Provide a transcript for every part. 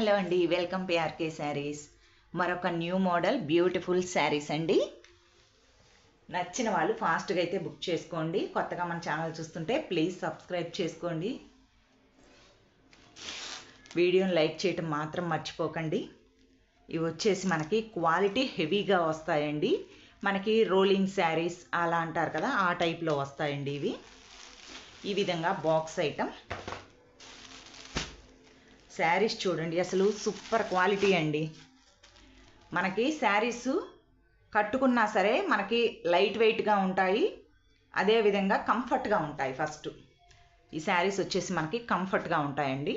Hello అండి welcome PRK saris. మరొక new model beautiful saris అండి. నచ్చిన వాళ్ళు ఫాస్ట్గా అయితే బుక్ చేసుకోండి. కొత్తగా మన ఛానల్ చూస్తుంటే ప్లీజ్ సబ్స్క్రైబ్ చేసుకోండి. వీడియోని లైక్ చేయటం మాత్రం మర్చిపోకండి. ఇవి వచ్చేసి మనకి క్వాలిటీ హెవీగా వస్తాయండి. మనకి రోలింగ్ శారీస్ అలా అంటారు కదా ఆ టైప్లో వస్తాయండి ఇవి. ఈ విధంగా బాక్స్ ఐటమ్ శారీస్ చూడండి. అసలు సూపర్ క్వాలిటీ అండి. మనకి శారీస్ కట్టుకున్నా సరే మనకి లైట్ వెయిట్గా ఉంటాయి. అదేవిధంగా కంఫర్ట్గా ఉంటాయి ఫస్ట్. ఈ శారీస్ వచ్చేసి మనకి కంఫర్ట్గా ఉంటాయండి.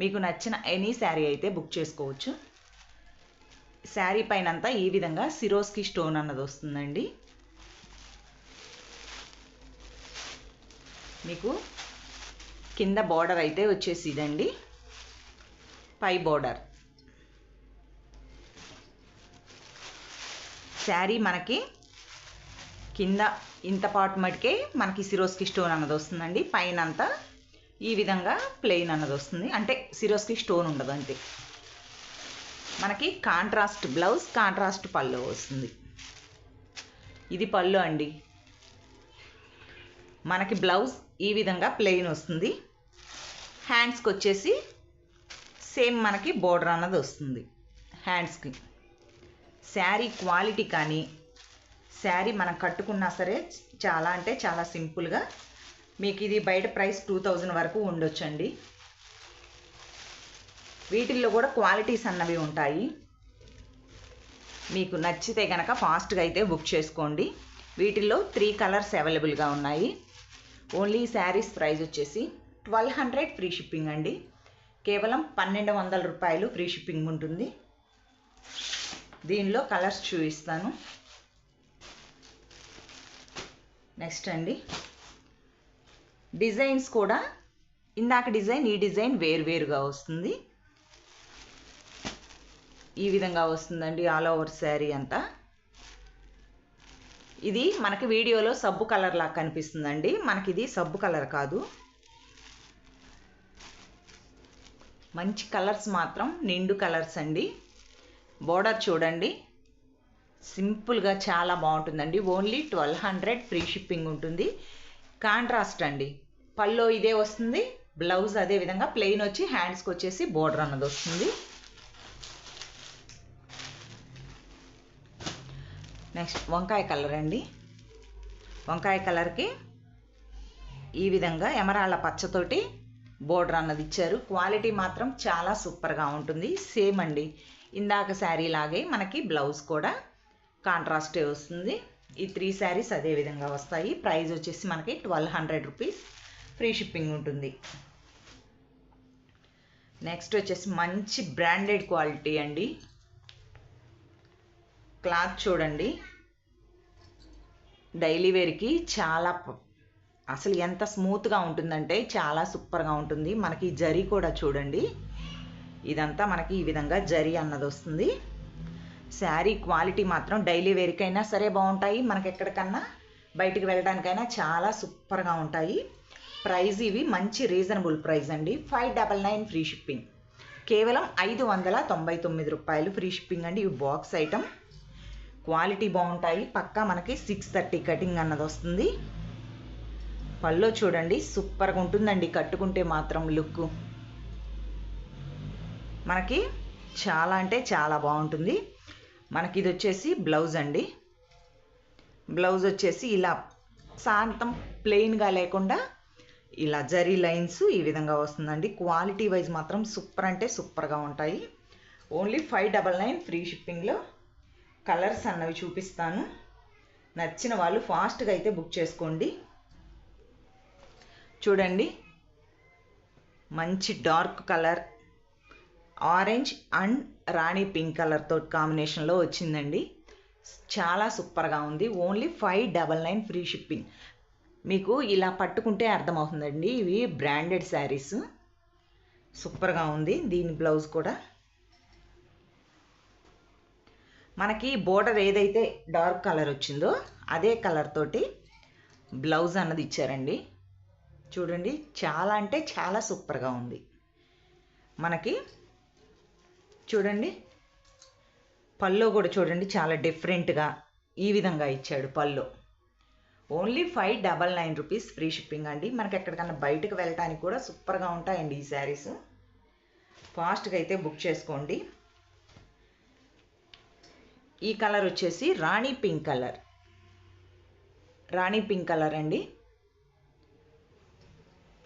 మీకు నచ్చిన ఎనీ శారీ అయితే బుక్ చేసుకోవచ్చు. శారీ పైన అంతా ఈ విధంగా సిరోస్కి స్టోన్ అన్నది వస్తుందండి. మీకు కింద బార్డర్ అయితే వచ్చేసి ఇదండి పై బోర్డర్. శారీ మనకి కింద ఇంత పార్ట్ మటుకే మనకి సిరోస్కి స్టోన్ అన్నది వస్తుందండి. పైన అంతా ఈ విధంగా ప్లెయిన్ అన్నది వస్తుంది. అంటే సిరోస్కి స్టోన్ ఉండదు అంతే. మనకి కాంట్రాస్ట్ బ్లౌజ్ కాంట్రాస్ట్ పళ్ళు వస్తుంది. ఇది పళ్ళు అండి. మనకి బ్లౌజ్ ఈ విధంగా ప్లెయిన్ వస్తుంది. హ్యాండ్స్కి వచ్చేసి సేమ్ మనకి బోర్డర్ అన్నది వస్తుంది. హ్యాండ్స్కి శారీ క్వాలిటీ కానీ శారీ మనం కట్టుకున్నా సరే చాలా అంటే చాలా సింపుల్గా మీకు ఇది బయట ప్రైస్ టూ థౌజండ్ వరకు ఉండొచ్చండి. వీటిల్లో కూడా క్వాలిటీస్ అన్నవి ఉంటాయి. మీకు నచ్చితే కనుక ఫాస్ట్గా అయితే బుక్ చేసుకోండి. వీటిల్లో త్రీ కలర్స్ అవైలబుల్గా ఉన్నాయి. ఓన్లీ శారీస్ ప్రైస్ వచ్చేసి ట్వెల్వ్ హండ్రెడ్ ఫ్రీ షిప్పింగ్ అండి. కేవలం పన్నెండు వందల రూపాయలు ఫ్రీ షిప్పింగ్ ఉంటుంది. దీనిలో కలర్స్ చూపిస్తాను. నెక్స్ట్ అండి. డిజైన్స్ కూడా ఇందాక డిజైన్ ఈ డిజైన్ వేరువేరుగా వస్తుంది. ఈ విధంగా వస్తుందండి ఆల్ ఓవర్ శారీ అంతా. ఇది మనకి వీడియోలో సబ్బు కలర్ లాగా కనిపిస్తుందండి. మనకి ఇది సబ్బు కలర్ కాదు. మంచి కలర్స్ మాత్రం నిండు కలర్స్ అండి. బోర్డర్ చూడండి. సింపుల్గా చాలా బాగుంటుందండి. Only twelve hundred free shipping ఉంటుంది. కాంట్రాస్ట్ అండి. పల్లో ఇదే వస్తుంది. బ్లౌజ్ అదే విధంగా ప్లెయిన్ వచ్చి హ్యాండ్స్కి వచ్చేసి బోర్డర్ అన్నది వస్తుంది. నెక్స్ట్ వంకాయ కలర్ అండి. వంకాయ కలర్కి ఈ విధంగా ఎమరాళ్ళ పచ్చతోటి బోర్డర్ అన్నది ఇచ్చారు. క్వాలిటీ మాత్రం చాలా సూపర్గా ఉంటుంది. సేమ్ అండి. ఇందాక శారీ లాగే మనకి బ్లౌజ్ కూడా కాంట్రాస్టే వస్తుంది. ఈ త్రీ శారీస్ అదే విధంగా వస్తాయి. ప్రైస్ వచ్చేసి మనకి twelve hundred rupees. Free shipping ఉంటుంది. నెక్స్ట్ వచ్చేసి మంచి బ్రాండెడ్ క్వాలిటీ అండి. క్లాత్ చూడండి. డైలీ వేర్కి చాలా అసలు ఎంత స్మూత్గా ఉంటుందంటే చాలా సూపర్గా ఉంటుంది. మనకి జరీ కూడా చూడండి. ఇదంతా మనకి ఈ విధంగా జరీ అన్నది వస్తుంది. శారీ క్వాలిటీ మాత్రం డైలీ వేరికైనా సరే బాగుంటాయి. మనకి ఎక్కడికన్నా బయటికి వెళ్ళడానికైనా చాలా సూపర్గా ఉంటాయి. ప్రైస్ ఇవి మంచి రీజనబుల్ ప్రైస్ అండి. Five double nine free shipping కేవలం ఐదు వందల తొంభై తొమ్మిది రూపాయలు ఫ్రీ షిప్పింగ్ అండి. ఇవి బాక్స్ ఐటమ్ క్వాలిటీ బాగుంటాయి. పక్కా మనకి సిక్స్ థర్టీ కటింగ్ అన్నది వస్తుంది. పల్లో చూడండి సూపర్గా ఉంటుందండి. కట్టుకుంటే మాత్రం లుక్. మనకి చాలా అంటే చాలా బాగుంటుంది. మనకి ఇది వచ్చేసి బ్లౌజ్ అండి. బ్లౌజ్ వచ్చేసి ఇలా శాంతం ప్లెయిన్గా లేకుండా ఇలా జరీ లైన్స్ ఈ విధంగా వస్తుందండి. క్వాలిటీ వైజ్ మాత్రం సూపర్ అంటే సూపర్గా ఉంటాయి. Only five double nine free షిప్పింగ్లో కలర్స్ అన్నవి చూపిస్తాను. నచ్చిన వాళ్ళు ఫాస్ట్గా అయితే బుక్ చేసుకోండి. చూడండి. మంచి dark colour. Orange and rani pink కలర్తో కాంబినేషన్లో వచ్చిందండి. చాలా సూపర్గా ఉంది. Only five double nine free shipping. మీకు ఇలా పట్టుకుంటే అర్థమవుతుందండి. ఇవి బ్రాండెడ్ శారీస్. సూపర్గా ఉంది. దీని బ్లౌజ్ కూడా. మనకి బోర్డర్ ఏదైతే డార్క్ కలర్ వచ్చిందో అదే కలర్ తోటి బ్లౌజ్ అన్నది ఇచ్చారండి. చూడండి చాలా అంటే చాలా సూపర్గా ఉంది. మనకి చూడండి పల్లో కూడా చూడండి చాలా డిఫరెంట్గా ఈ విధంగా ఇచ్చాడు పల్లో only five double nine rupees free shipping అండి. మనకి ఎక్కడికన్నా బయటకు వెళ్ళటానికి కూడా సూపర్గా ఉంటాయండి ఈ శారీస్. ఫాస్ట్గా అయితే బుక్ చేసుకోండి. ఈ కలర్ వచ్చేసి rani pink colour. Rani pink colour అండి.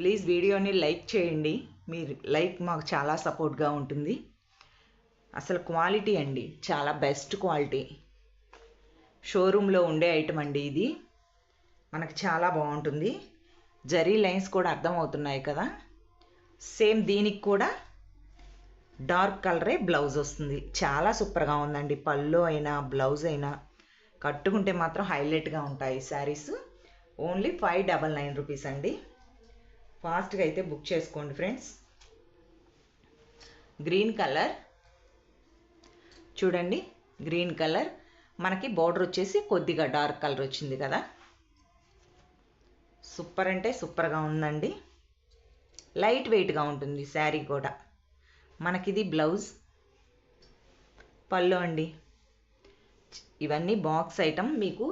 ప్లీజ్ వీడియోని లైక్ చేయండి. మీరు లైక్ మాకు చాలా సపోర్ట్గా ఉంటుంది. అసలు క్వాలిటీ అండి చాలా బెస్ట్ క్వాలిటీ. షోరూంలో ఉండే ఐటమ్ అండి ఇది. మనకు చాలా బాగుంటుంది. జరీ లైన్స్ కూడా అర్థమవుతున్నాయి కదా. సేమ్ దీనికి కూడా డార్క్ కలరే బ్లౌజ్ వస్తుంది. చాలా సూపర్గా ఉందండి. పళ్ళు అయినా బ్లౌజ్ అయినా కట్టుకుంటే మాత్రం హైలైట్గా ఉంటాయి saris. Only five double nine rupees అండి. ఫాస్ట్గా అయితే బుక్ చేసుకోండి ఫ్రెండ్స్ గ్రీన్ కలర్ చూడండి గ్రీన్ కలర్ మనకి బార్డర్ వచ్చేసి కొద్దిగా డార్క్ కలర్ వచ్చింది కదా. సూపర్ అంటే సూపర్గా ఉందండి. లైట్ వెయిట్గా ఉంటుంది శారీ కూడా. మనకిది బ్లౌజ్ పళ్ళు అండి. ఇవన్నీ బాక్స్ ఐటమ్ మీకు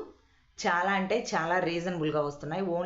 చాలా అంటే చాలా రీజనబుల్గా వస్తున్నాయి. ఓన్లీ